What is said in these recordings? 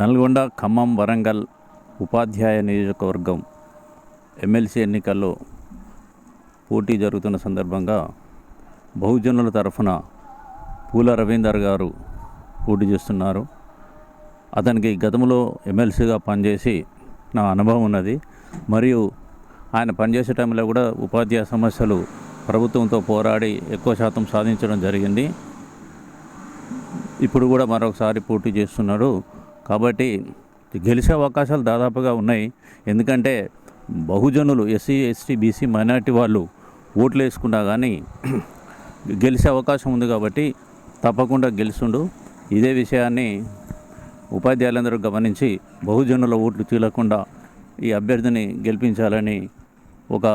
నల్గొండ ఖమ్మం వరంగల్ ఉపాధ్యాయ నియోజకవర్గం ఎమ్మెల్సీ ఎన్నికల్లో పోటీ జరుగుతున్న సందర్భంగా బహుజనుల తరఫున పూల రవీందర్ గారు పోటీ చేస్తున్నారు. అతనికి గతంలో ఎమ్మెల్సీగా పనిచేసి నా అనుభవం ఉన్నది. మరియు ఆయన పనిచేసే టైంలో కూడా ఉపాధ్యాయ సమస్యలు ప్రభుత్వంతో పోరాడి ఎక్కువ శాతం సాధించడం జరిగింది. ఇప్పుడు కూడా మరొకసారి పోటీ చేస్తున్నాడు కాబట్టి గెలిచే అవకాశాలు దాదాపుగా ఉన్నాయి. ఎందుకంటే బహుజనులు ఎస్సీ ఎస్టీ బీసీ మైనార్టీ వాళ్ళు ఓట్లు వేసుకున్నా కానీ గెలిచే అవకాశం ఉంది కాబట్టి తప్పకుండా గెలుస్తుండు. ఇదే విషయాన్ని ఉపాధ్యాయులందరూ గమనించి బహుజనుల ఓట్లు తీలకుండా ఈ అభ్యర్థిని గెలిపించాలని ఒక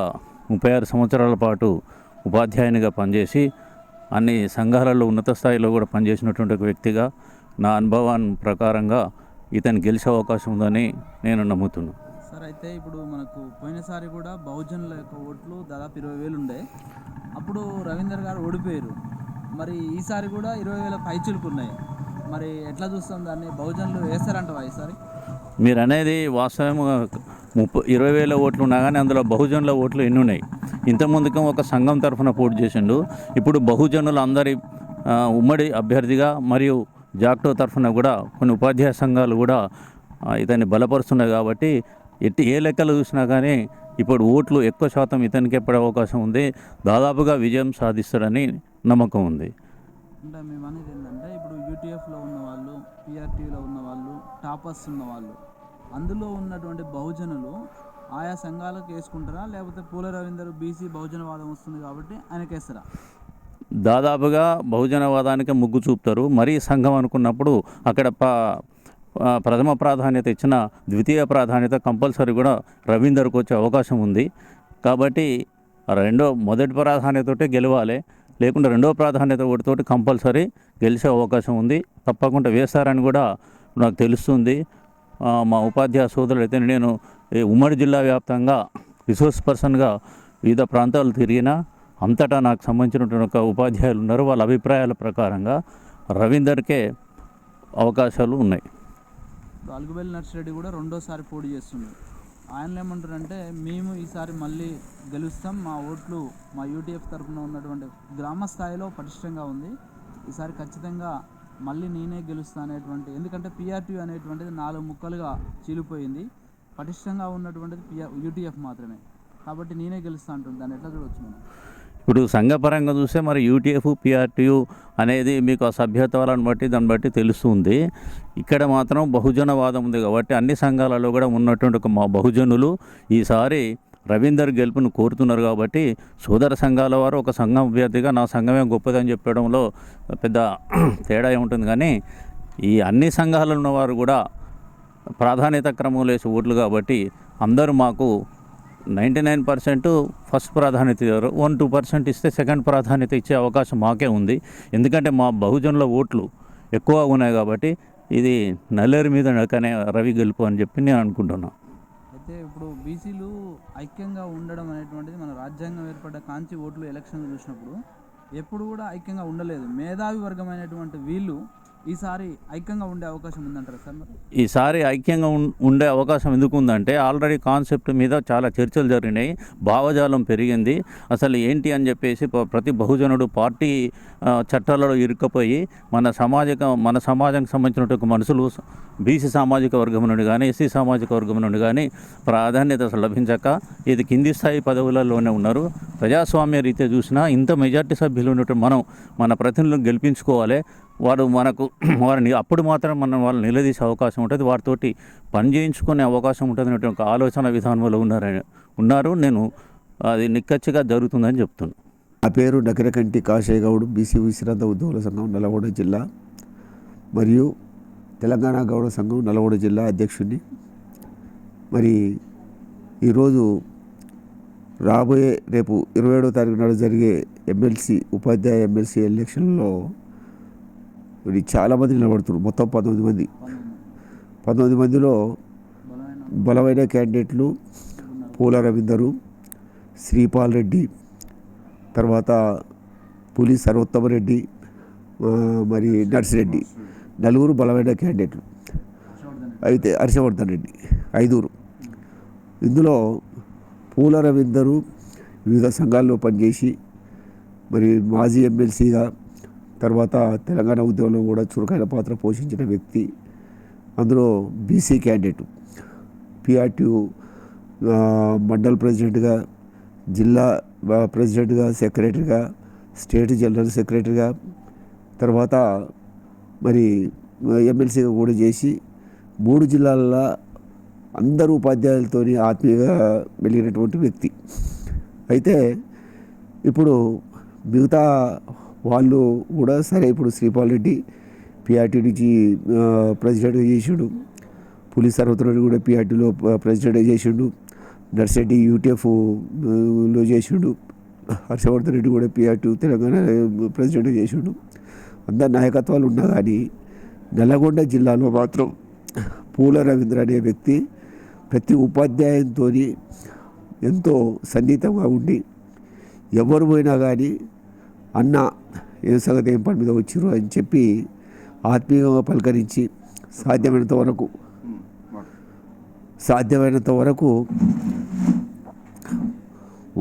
ముప్పై ఆరు సంవత్సరాల పాటు ఉపాధ్యాయునిగా పనిచేసి అన్ని సంఘాలలో ఉన్నత స్థాయిలో కూడా పనిచేసినటువంటి ఒక వ్యక్తిగా నా అనుభవం ప్రకారంగా ఇతను గెలిచే అవకాశం ఉందని నేను నమ్ముతున్నాను సార్ అయితే ఇప్పుడు మనకు పోయినసారి కూడా బహుజనుల యొక్క ఓట్లు దాదాపు ఇరవై వేలు ఉండే. అప్పుడు రవీందర్ గారు ఓడిపోయారు. మరి ఈసారి కూడా ఇరవై వేల పైచులకు ఉన్నాయి. మరి ఎట్లా చూస్తాం దాన్ని? బహుజనులు వేస్తారంటవా ఈసారి? మీరు అనేది వాస్తవం ముప్పై ఇరవై వేల ఓట్లు ఉన్నా కానీ అందులో బహుజనుల ఓట్లు ఎన్ని ఉన్నాయి? ఇంతకుముందుకు ఒక సంఘం తరఫున పోటీ చేసిండు. ఇప్పుడు బహుజనులు అందరి ఉమ్మడి అభ్యర్థిగా మరియు జాక్టో తరఫున కూడా కొన్ని ఉపాధ్యాయ సంఘాలు కూడా ఇతన్ని బలపరుస్తున్నాయి కాబట్టి ఎట్టి ఏ లెక్కలు చూసినా కానీ ఇప్పుడు ఓట్లు ఎక్కువ శాతం ఇతనికి పడే అవకాశం ఉంది. దాదాపుగా విజయం సాధిస్తాడని నమ్మకం ఉంది. అంటే మేము అనేది ఏంటంటే ఇప్పుడు యూటీఎఫ్లో ఉన్న వాళ్ళు పిఆర్టీలో ఉన్న వాళ్ళు టాపర్స్ ఉన్న వాళ్ళు అందులో ఉన్నటువంటి బహుజనులు ఆయా సంఘాలకు వేసుకుంటారా? లేకపోతే పూల రవీందర్ బీసీ బహుజనవాదం వస్తుంది కాబట్టి ఆయనకి వేస్తారా? దాదాపుగా బహుజనవాదానికి మొగ్గు చూపుతారు. మరీ సంఘం అనుకున్నప్పుడు అక్కడ ప ప్రథమ ప్రాధాన్యత ఇచ్చిన ద్వితీయ ప్రాధాన్యత కంపల్సరీ కూడా రవీందర్కి వచ్చే అవకాశం ఉంది. కాబట్టి రెండో మొదటి ప్రాధాన్యతతోటే గెలవాలి. లేకుంటే రెండో ప్రాధాన్యత ఒకటితోటి కంపల్సరీ గెలిచే అవకాశం ఉంది. తప్పకుండా వేస్తారని కూడా నాకు తెలుస్తుంది. మా ఉపాధ్యాయ సోదరులు అయితే నేను ఈ ఉమ్మడి జిల్లా వ్యాప్తంగా రిసోర్స్ పర్సన్గా వివిధ ప్రాంతాలు తిరిగినా అంతటా నాకు సంబంధించినటువంటి ఒక ఉపాధ్యాయులు ఉన్నారు. వాళ్ళ అభిప్రాయాల ప్రకారంగా రవీందర్కే అవకాశాలు ఉన్నాయి. అలుగుబెల్లి నర్సిరెడ్డి కూడా రెండోసారి పోటీ చేస్తున్నాడు ఆయన ఏమంటారంటే మేము ఈసారి మళ్ళీ గెలుస్తాం మా ఓట్లు మా యూటీఎఫ్ తరఫున ఉన్నటువంటి గ్రామ స్థాయిలో పటిష్టంగా ఉంది. ఈసారి ఖచ్చితంగా మళ్ళీ నేనే గెలుస్తా అనేటువంటి ఎందుకంటే పిఆర్టీ అనేటువంటిది నాలుగు ముక్కలుగా చీలిపోయింది. పటిష్టంగా ఉన్నటువంటిది పిఆర్ యూటీఎఫ్ మాత్రమే. కాబట్టి నేనే గెలుస్తా అంటుంది. దాన్ని ఎట్లా చూడవచ్చు మనం? ఇప్పుడు సంఘపరంగా చూస్తే మరి యూటీఎఫ్ పిఆర్టీయు అనేది మీకు ఆ సభ్యత్వాలను బట్టి దాన్ని బట్టి తెలుస్తుంది. ఇక్కడ మాత్రం బహుజనవాదం ఉంది కాబట్టి అన్ని సంఘాలలో కూడా ఉన్నటువంటి ఒక మా బహుజనులు ఈసారి రవీందర్ గెలుపును కోరుతున్నారు కాబట్టి సోదర సంఘాల వారు ఒక సంఘం అభ్యర్థిగా నా సంఘమే గొప్పదని చెప్పడంలో పెద్ద తేడా ఉంటుంది కానీ ఈ అన్ని సంఘాలలో ఉన్నవారు కూడా ప్రాధాన్యత క్రమంలో వేసే ఓట్లు కాబట్టి అందరూ మాకు నైంటీ నైన్ పర్సెంట్ ఫస్ట్ ప్రాధాన్యత ఇవ్వరు వన్ టూ పర్సెంట్ ఇస్తే సెకండ్ ప్రాధాన్యత ఇచ్చే అవకాశం మాకే ఉంది. ఎందుకంటే మా బహుజనుల ఓట్లు ఎక్కువ ఉన్నాయి కాబట్టి ఇది నల్లేరు మీద నడకనే రవి గెలుపు అని చెప్పి నేను అనుకుంటున్నాను అయితే ఇప్పుడు బీసీలు ఐక్యంగా ఉండడం అనేటువంటిది మన రాజ్యాంగం ఏర్పడ్డ కాంచి ఓట్లు ఎలక్షన్లు చూసినప్పుడు ఎప్పుడు కూడా ఐక్యంగా ఉండలేదు. మేధావి వర్గమైనటువంటి వీళ్ళు ఈసారి ఐక్యంగా ఉండే అవకాశం ఉందంటారా సార్ మరి? ఈసారి ఐక్యంగా ఉం- ఉండే అవకాశం ఎందుకు ఉందంటే ఆల్రెడీ కాన్సెప్ట్ మీద చాలా చర్చలు జరిగినాయి భావజాలం పెరిగింది. అసలు ఏంటి అని చెప్పేసి ప్రతి బహుజనుడు పార్టీ చట్టాలలో ఇరుక్కపోయి మన సామాజిక మన సమాజానికి సంబంధించినటువంటి మనుషులు బీసీ సామాజిక వర్గం నుండి కానీ ఎస్సీ సామాజిక వర్గం నుండి కానీ ప్రాధాన్యత అసలు లభించక ఇది కింది స్థాయి పదవులలోనే ఉన్నారు. ప్రజాస్వామ్య రీత్యా చూసినా ఇంత మెజార్టీ సభ్యులు ఉన్నట్టు మనం మన ప్రతినిధులను గెలిపించుకోవాలి. వారు మనకు వారిని అప్పుడు మాత్రం మనం వాళ్ళు నిలదీసే అవకాశం ఉంటుంది. వారితోటి పని చేయించుకునే అవకాశం ఉంటుంది అనేటువంటి ఒక ఆలోచన విధానంలో ఉన్నారని ఉన్నారు. నేను అది నిక్కచ్చిగా జరుగుతుందని చెప్తున్నాను నా పేరు నగరకంటి కాశయ్య బీసీ విశ్రాంత ఉద్యోగుల సంఘం నల్గొండ జిల్లా. మరియు తెలంగాణ గౌడ సంఘం నల్గొండ జిల్లా అధ్యక్షుడిని. మరి ఈరోజు రాబోయే రేపు ఇరవై ఏడవ తారీఖు నాడు జరిగే ఎమ్మెల్సీ ఉపాధ్యాయ ఎమ్మెల్సీ ఎలక్షన్లో వీళ్ళు చాలామంది నిలబడుతున్నారు. మొత్తం పంతొమ్మిది మంది. పంతొమ్మిది మందిలో బలమైన క్యాండిడేట్లు పూల రవీందరు శ్రీపాల్ రెడ్డి తర్వాత పులి సర్వోత్తమరెడ్డి రెడ్డి మరి నర్సిరెడ్డి. నలుగురు బలమైన క్యాండిడేట్లు. అయితే హర్షవర్ధన్ రెడ్డి ఐదుగురు. ఇందులో పూల రవీందరు వివిధ సంఘాల్లో పనిచేసి మరి మాజీ ఎమ్మెల్సీగా తర్వాత తెలంగాణ ఉద్యమంలో కూడా చురుకైన పాత్ర పోషించిన వ్యక్తి అందులో బీసీ క్యాండిడేట్ పిఆర్టీ మండల్ ప్రెసిడెంట్గా జిల్లా ప్రెసిడెంట్గా సెక్రటరీగా స్టేట్ జనరల్ సెక్రటరీగా తర్వాత మరి ఎమ్మెల్సీగా కూడా చేసి మూడు జిల్లాల్లో అందరు ఉపాధ్యాయులతో ఆత్మీయంగా వెలిగినటువంటి వ్యక్తి. అయితే ఇప్పుడు మిగతా వాళ్ళు కూడా సరే ఇప్పుడు శ్రీపాల్ రెడ్డి పిఆర్టీ నుంచి ప్రెసిడెంట్గా చేసిండు. పులి సర్వత్రుడు కూడా పిఆర్టీలో ప్రెసిడెంట్గా చేసిండు. నర్సిరెడ్డి యూటీఎఫ్లో చేసిండు. హర్షవర్ధన్ రెడ్డి కూడా పిఆర్టీ తెలంగాణ ప్రెసిడెంట్గా చేసిండు. అందరి నాయకత్వాలు ఉన్నా కానీ నల్లగొండ జిల్లాలో మాత్రం పూల రవీంద్ర అనే వ్యక్తి ప్రతి ఉపాధ్యాయంతో ఎంతో సన్నిహితంగా ఉండి ఎవరు పోయినా కానీ అన్న ఏం సంగతి ఏం పని మీద వచ్చిర్రు అని చెప్పి ఆత్మీయంగా పలకరించి సాధ్యమైనంత వరకు సాధ్యమైనంత వరకు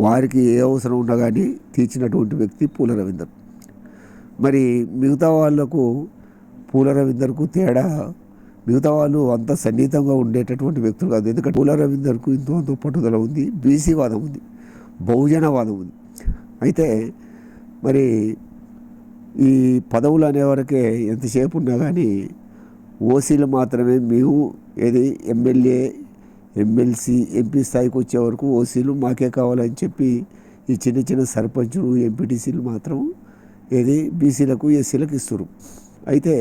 వారికి ఏ అవసరం ఉన్నా కానీ తీర్చినటువంటి వ్యక్తి పూల రవీందర్. మరి మిగతా వాళ్ళకు పూల రవీందర్కు తేడా మిగతా వాళ్ళు అంత సన్నిహితంగా ఉండేటటువంటి వ్యక్తులు కాదు. ఎందుకంటే పూల రవీందర్కు ఇంతో అంత పట్టుదల ఉంది బీసీ వాదం ఉంది బహుజన వాదం ఉంది. అయితే మరి ఈ పదవులు అనేవరకే ఎంతసేపు ఉన్నా కానీ ఓసీలు మాత్రమే మేము ఏది ఎమ్మెల్యే ఎమ్మెల్సీ ఎంపీ స్థాయికి వచ్చే వరకు ఓసీలు మాకే కావాలని చెప్పి ఈ చిన్న చిన్న సర్పంచులు ఎంపీటీసీలు మాత్రం ఏది బీసీలకు ఎస్సీలకు ఇస్తారు అయితే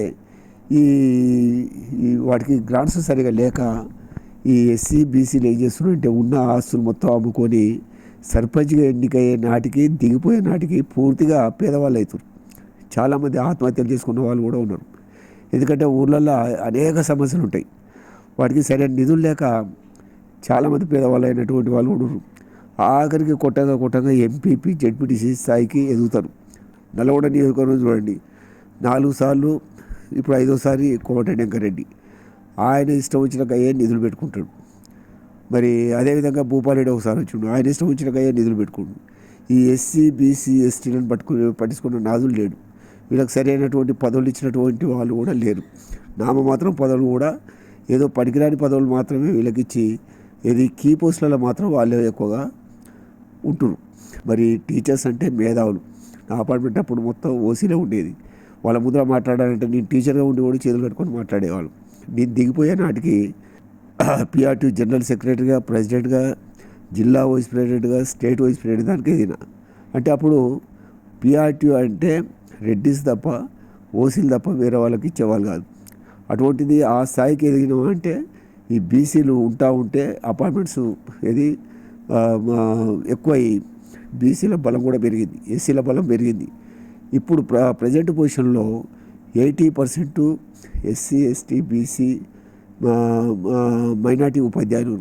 ఈ ఈ వాటికి గ్రాంట్స్ సరిగా లేక ఈ ఎస్సీ బీసీలు ఏం చేస్తున్నారు అంటే ఉన్న ఆస్తులు మొత్తం అమ్ముకొని సర్పంచ్గా ఎన్నికయ్యే నాటికి దిగిపోయే నాటికి పూర్తిగా పేదవాళ్ళు అవుతారు చాలామంది ఆత్మహత్యలు చేసుకున్న వాళ్ళు కూడా ఉన్నారు. ఎందుకంటే ఊర్లలో అనేక సమస్యలు ఉంటాయి. వాటికి సరైన నిధులు లేక చాలామంది పేదవాళ్ళు అయినటువంటి వాళ్ళు ఉండరు ఆఖరికి కొట్టగా కొట్టగా ఎంపీపీ జడ్పీటీసీ స్థాయికి ఎదుగుతారు. నల్గొండ నియోజకవర్గం చూడండి. నాలుగు సార్లు ఇప్పుడు ఐదోసారి కోమటిరెడ్డి వెంకరెడ్డి ఆయన ఇష్టం వచ్చినాక ఏ నిధులు పెట్టుకుంటాడు? మరి అదేవిధంగా భూపాలరెడ్డి ఒకసారి వచ్చిండు. ఆయన ఇష్టం వచ్చినాక ఏ నిధులు పెట్టుకుంటాడు? ఈ ఎస్సీ బీసీ ఎస్టీలను పట్టుకుని పట్టించుకున్న నాదులు లేడు. వీళ్ళకి సరైనటువంటి పదవులు ఇచ్చినటువంటి వాళ్ళు కూడా లేరు. నామ మాత్రం పదవులు కూడా ఏదో పనికిరాని పదవులు మాత్రమే వీళ్ళకి ఇచ్చి ఏది కీ పోస్టులలో మాత్రం వాళ్ళే ఎక్కువగా ఉంటున్నారు మరి టీచర్స్ అంటే మేధావులు. నా అపార్ట్మెంట్ అప్పుడు మొత్తం ఓసీలో ఉండేది. వాళ్ళ ముందర మాట్లాడాలంటే నేను టీచర్గా ఉండి కూడా చేతులు కట్టుకొని మాట్లాడేవాళ్ళు. నేను దిగిపోయే నాటికి పిఆర్టీ జనరల్ సెక్రటరీగా ప్రెసిడెంట్గా జిల్లా వైస్ ప్రెసిడెంట్గా స్టేట్ వైస్ ప్రెసిడెంట్ దానికి ఎదిగిన అంటే అప్పుడు పిఆర్టీ అంటే రెడ్డిస్ తప్ప ఓసీలు తప్ప వేరే వాళ్ళకి ఇచ్చేవాళ్ళు కాదు. అటువంటిది ఆ స్థాయికి ఎదిగిన అంటే ఈ బీసీలు ఉంటా ఉంటే అపార్ట్మెంట్స్ ఏది ఆ, ఎక్కువై బీసీల బలం కూడా పెరిగింది ఎస్సీల బలం పెరిగింది. ఇప్పుడు ప్ర ప్రజెంట్ పొజిషన్లో eighty percent SC ST BC minority ఉపాధ్యాయులు.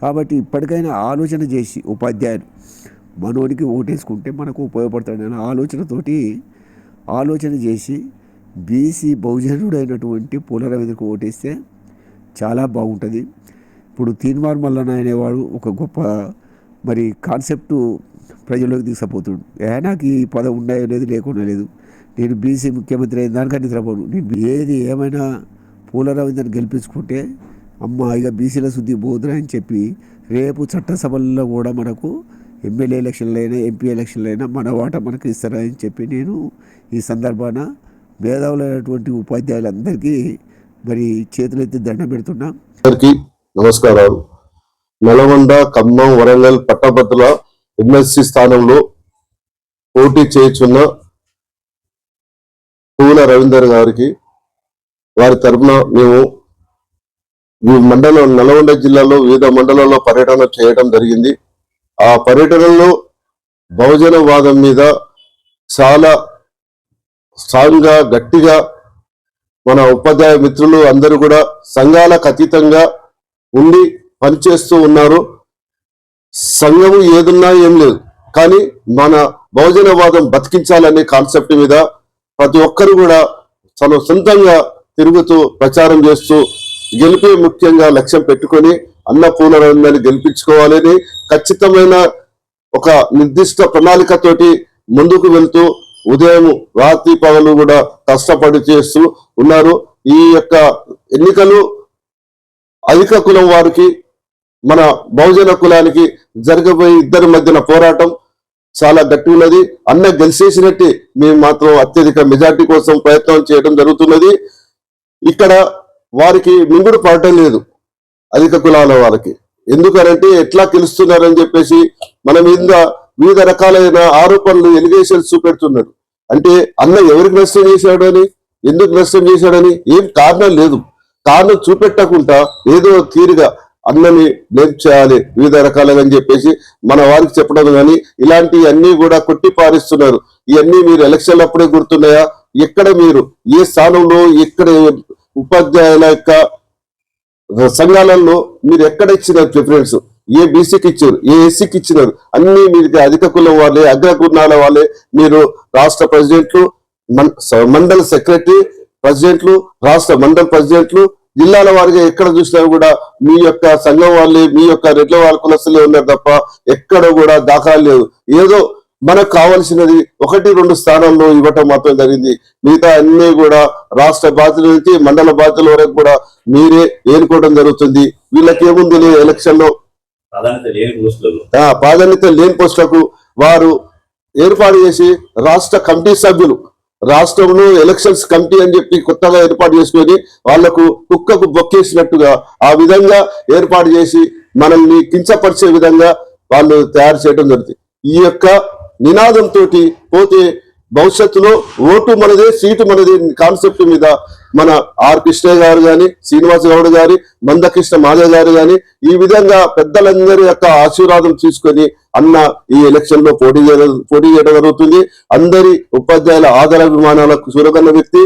కాబట్టి ఇప్పటికైనా ఆలోచన చేసి ఉపాధ్యాయులు మనోడికి ఓటేసుకుంటే మనకు ఉపయోగపడతాడనే ఆలోచనతోటి ఆలోచన చేసి బీసీ బహుజనుడైనటువంటి పూల ఓటేస్తే చాలా బాగుంటుంది. ఇప్పుడు తీన్మార్ మల్లన్న అనేవాడు ఒక గొప్ప మరి కాన్సెప్ట్ ప్రజల్లోకి తీసుకుపోతుడు. ఏ నాకు ఈ పదం ఉన్నాయో లేదు లేకుండా లేదు. నేను బీసీ ముఖ్యమంత్రి అయిన దానికని నిద్రపోను నేను ఏది ఏమైనా పూల గెలిపించుకుంటే అమ్మ ఇక బీసీల శుద్ధి పోదురా అని చెప్పి రేపు చట్టసభల్లో కూడా మనకు ఎమ్మెల్యే ఎలక్షన్లు అయినా ఎంపీ ఎలక్షన్లు అయినా మన వాట మనకు ఇస్తారని చెప్పి నేను ఈ సందర్భాన మేధావులైనటువంటి ఉపాధ్యాయులందరికీ మరి చేతులెత్తి దండం పెడుతున్నా. అందరికీ నమస్కారాలు. నల్గొండ ఖమ్మం వరంగల్ పట్టభద్రుల ఎమ్మెల్సీ స్థానంలో పోటీ చేయుచున్న పూల రవీందర్ గారికి వారి తరపున మేము ఈ మండలం నల్గొండ జిల్లాలో వివిధ మండలాల్లో పర్యటన చేయడం జరిగింది. ఆ పర్యటనలో బహుజనవాదం మీద చాలా స్ట్రాంగ్గా గట్టిగా మన ఉపాధ్యాయ మిత్రులు అందరూ కూడా సంఘాలకు అతీతంగా ఉండి పనిచేస్తూ ఉన్నారు. సంఘము ఏదున్నా ఏం లేదు. కానీ మన బహుజనవాదం బతికించాలనే కాన్సెప్ట్ మీద ప్రతి ఒక్కరు కూడా తన సొంతంగా తిరుగుతూ ప్రచారం చేస్తూ గెలిపే ముఖ్యంగా లక్ష్యం పెట్టుకొని అన్న పూలరంగాన్ని గెలిపించుకోవాలని ఖచ్చితమైన ఒక నిర్దిష్ట ప్రణాళికతోటి ముందుకు వెళ్తూ ఉదయం రాత్రి పగలు కూడా కష్టపడి చేస్తూ ఉన్నారు. ఈ యొక్క ఎన్నికలు అధిక కులం వారికి మన బహుజన కులానికి జరగబోయే ఇద్దరి మధ్యన పోరాటం చాలా గట్టి ఉన్నది అన్న గెలిచేసినట్టు మేము మాత్రం అత్యధిక మెజార్టీ కోసం ప్రయత్నం చేయడం జరుగుతున్నది. ఇక్కడ వారికి మింగుడు పడటం లేదు. అధిక కులాల వాళ్ళకి ఎందుకనంటే ఎట్లా గెలుస్తున్నారని చెప్పేసి మన మీద వివిధ రకాలైన ఆరోపణలు ఎలిగేషన్స్ చూపెడుతున్నారు అంటే అన్న ఎవరికి నష్టం చేశాడని ఎందుకు నష్టం చేశాడని ఏం కారణం లేదు. కారణం చూపెట్టకుండా ఏదో తీరుగా అన్నని బ్లేమ్ చేయాలి వివిధ రకాలుగా అని చెప్పేసి మన వారికి చెప్పడం కానీ ఇలాంటి అన్ని కూడా కొట్టి పారిస్తున్నారు. ఇవన్నీ మీరు ఎలక్షన్లు అప్పుడే గుర్తున్నాయా? ఎక్కడ మీరు ఏ స్థానంలో ఎక్కడ ఉపాధ్యాయుల యొక్క సంఘాలలో మీరు ఎక్కడ ఇచ్చినారు ప్రిఫరెన్స్ ఏ బీసీకి ఇచ్చారు? ఏ ఎస్సీకి ఇచ్చినారు? అన్ని మీకు అధిక కులం వాళ్ళే అగ్ర కులాల వాళ్ళే. మీరు రాష్ట్ర ప్రెసిడెంట్లు మన్- మండల సెక్రటరీ ప్రెసిడెంట్లు రాష్ట్ర మండల ప్రెసిడెంట్లు జిల్లాల వారిగా ఎక్కడ చూసినా కూడా మీ యొక్క సంఘం వాళ్ళే మీ యొక్క రెడ్ల వాళ్ళ కులస్తులే ఉన్నారు తప్ప ఎక్కడ కూడా దాఖలా లేదు ఏదో మనకు కావాల్సినది ఒకటి రెండు స్థానాల్లో ఇవ్వటం మాత్రం జరిగింది. మిగతా అన్ని కూడా రాష్ట్ర బాధ్యుల నుంచి మండల బాధ్యుల వరకు కూడా మీరే ఏనుకోవడం జరుగుతుంది. వీళ్ళకి ఏముంది ఎలక్షన్లో? ప్రాధాన్యత లేని పోస్టులకు వారు ఏర్పాటు చేసి రాష్ట్ర కమిటీ సభ్యులు రాష్ట్రంలో ఎలక్షన్స్ కమిటీ అని చెప్పి కొత్తగా ఏర్పాటు చేసుకొని వాళ్ళకు కుక్కకు బొక్కేసినట్టుగా ఆ విధంగా ఏర్పాటు చేసి మనల్ని కించపరిచే విధంగా వాళ్ళు తయారు చేయడం జరుగుతుంది. ఈ యొక్క నినాదంతో పోతే భవిష్యత్తులో ఓటు మనదే సీటు మనదే కాన్సెప్ట్ మీద మన ఆర్ కృష్ణ గారు గాని శ్రీనివాస గౌడ్ గారి మందకృష్ణ మాధవ్ గారు గాని ఈ విధంగా పెద్దలందరి యొక్క ఆశీర్వాదం తీసుకొని అన్న ఈ ఎలక్షన్లో పోటీ చేయడం పోటీ చేయడం జరుగుతుంది. అందరి ఉపాధ్యాయుల ఆదరాభిమానాలకు సురగన్న వ్యక్తి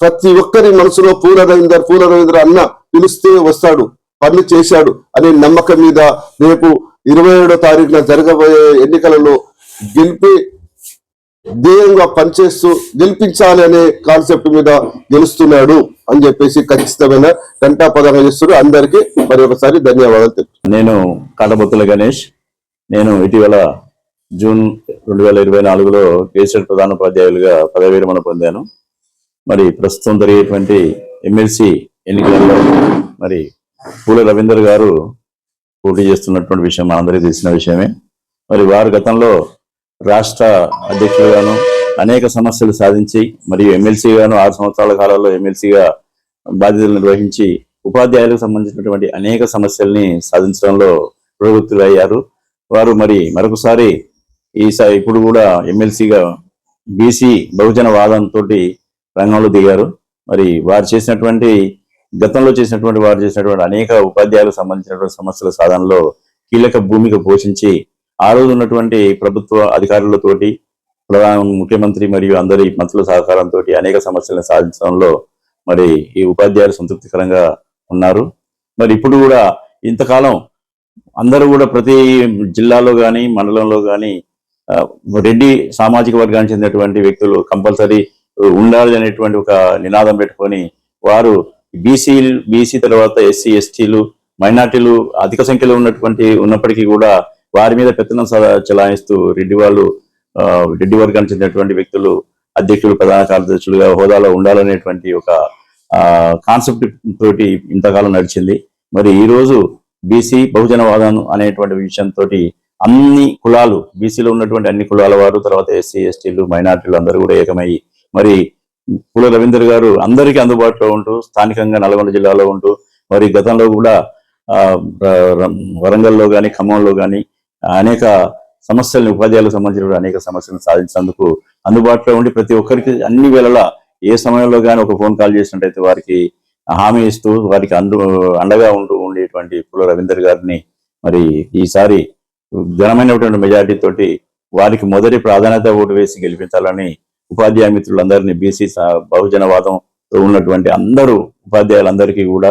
ప్రతి ఒక్కరి మనసులో పూల రవీందర్ పూల రవీంద్ర అన్న పిలిస్తే వస్తాడు పనులు చేశాడు అనే నమ్మకం మీద రేపు ఇరవై ఏడో తారీఖున జరగబోయే ఎన్నికలలో గెలిపి ధ్యేయంగా పనిచేస్తూ గెలిపించాలి అనే కాన్సెప్ట్ మీద గెలుస్తున్నాడు అని చెప్పేసి ఖచ్చితమైన గంటా పదంగా చేస్తున్నారు. అందరికీ మరి ఒకసారి ధన్యవాదాలు నేను కాటబొత్తుల గణేష్. నేను ఇటీవల జూన్ రెండు వేల ఇరవై నాలుగులో కేసీఆర్ ప్రధాన ఉపాధ్యాయులుగా పదవి విరమణ పొందాను. మరి ప్రస్తుతం జరిగేటువంటి ఎమ్మెల్సీ ఎన్నికలలో మరి పూల రవీందర్ గారు పోటీ చేస్తున్నటువంటి విషయం మనందరికీ తెలిసిన విషయమే. మరి వారు గతంలో రాష్ట్ర అధ్యక్షులుగాను అనేక సమస్యలు సాధించి మరియు ఎమ్మెల్సీగాను ఆరు సంవత్సరాల కాలంలో ఎమ్మెల్సీగా బాధ్యతలు నిర్వహించి ఉపాధ్యాయులకు సంబంధించినటువంటి అనేక సమస్యల్ని సాధించడంలో ప్రవృత్తులయ్యారు వారు మరి మరొకసారి ఈసారి ఇప్పుడు కూడా ఎమ్మెల్సీగా బీసీ బహుజన వాదంతో రంగంలో దిగారు. మరి వారు చేసినటువంటి గతంలో చేసినటువంటి వారు చేసినటువంటి అనేక ఉపాధ్యాయులకు సంబంధించినటువంటి సమస్యల సాధనలో కీలక భూమిక పోషించి ఆ రోజు ఉన్నటువంటి ప్రభుత్వ అధికారులతోటి ప్రధాన ముఖ్యమంత్రి మరియు అందరి మంత్రుల సహకారంతో అనేక సమస్యలను సాధించడంలో మరి ఈ ఉపాధ్యాయులు సంతృప్తికరంగా ఉన్నారు. మరి ఇప్పుడు కూడా ఇంతకాలం అందరూ కూడా ప్రతి జిల్లాలో కానీ మండలంలో కానీ రెడ్డి సామాజిక వర్గానికి చెందినటువంటి వ్యక్తులు కంపల్సరీ ఉండాలి అనేటువంటి ఒక నినాదం పెట్టుకొని వారు బీసీ బీసీ తర్వాత ఎస్సీ ఎస్టీలు మైనార్టీలు అధిక సంఖ్యలో ఉన్నటువంటి ఉన్నప్పటికీ కూడా వారి మీద పెత్తనం చలాయిస్తూ రెడ్డి వాళ్ళు రెడ్డి వర్గానికి చెందినటువంటి వ్యక్తులు అధ్యక్షులు ప్రధాన కార్యదర్శులుగా హోదాలో ఉండాలనేటువంటి ఒక కాన్సెప్ట్ తోటి ఇంతకాలం నడిచింది. మరి ఈ రోజు బీసీ బహుజనవాదం అనేటువంటి విషయంతో అన్ని కులాలు బీసీలో ఉన్నటువంటి అన్ని కులాల వారు తర్వాత ఎస్సీ ఎస్టీలు మైనార్టీలు అందరూ కూడా ఏకమై మరి కుల రవీందర్ గారు అందరికీ అందుబాటులో ఉంటూ స్థానికంగా నల్గొండ జిల్లాలో ఉంటూ మరి గతంలో కూడా వరంగల్లో కానీ ఖమ్మంలో కానీ అనేక సమస్యలను ఉపాధ్యాయులకు సంబంధించిన అనేక సమస్యలను సాధించినందుకు అందుబాటులో ఉండి ప్రతి ఒక్కరికి అన్ని వేళలా ఏ సమయంలో కానీ ఒక ఫోన్ కాల్ చేసినట్టయితే వారికి హామీ ఇస్తూ వారికి అందు అండగా ఉంటూ ఉండేటువంటి పుల్ల రవీందర్ గారిని మరి ఈసారి ఘనమైనటువంటి మెజారిటీ తోటి వారికి మొదటి ప్రాధాన్యత ఓటు వేసి గెలిపించాలని ఉపాధ్యాయ మిత్రులందరినీ బీసీ బహుజనవాదంతో ఉన్నటువంటి అందరూ ఉపాధ్యాయులందరికీ కూడా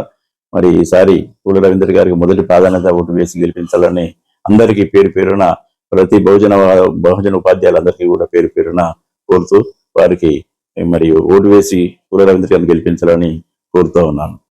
మరి ఈసారి పూల రవీందర్ గారికి మొదటి ప్రాధాన్యత ఓటు వేసి గెలిపించాలని అందరికీ పేరు పేరున ప్రతి బహుజన బహుజన ఉపాధ్యాయులందరికీ కూడా పేరు పేరున కోరుతూ వారికి మరియు ఓటు వేసి పూల రవీంద్ర గారిని గెలిపించాలని కోరుతూ ఉన్నాను.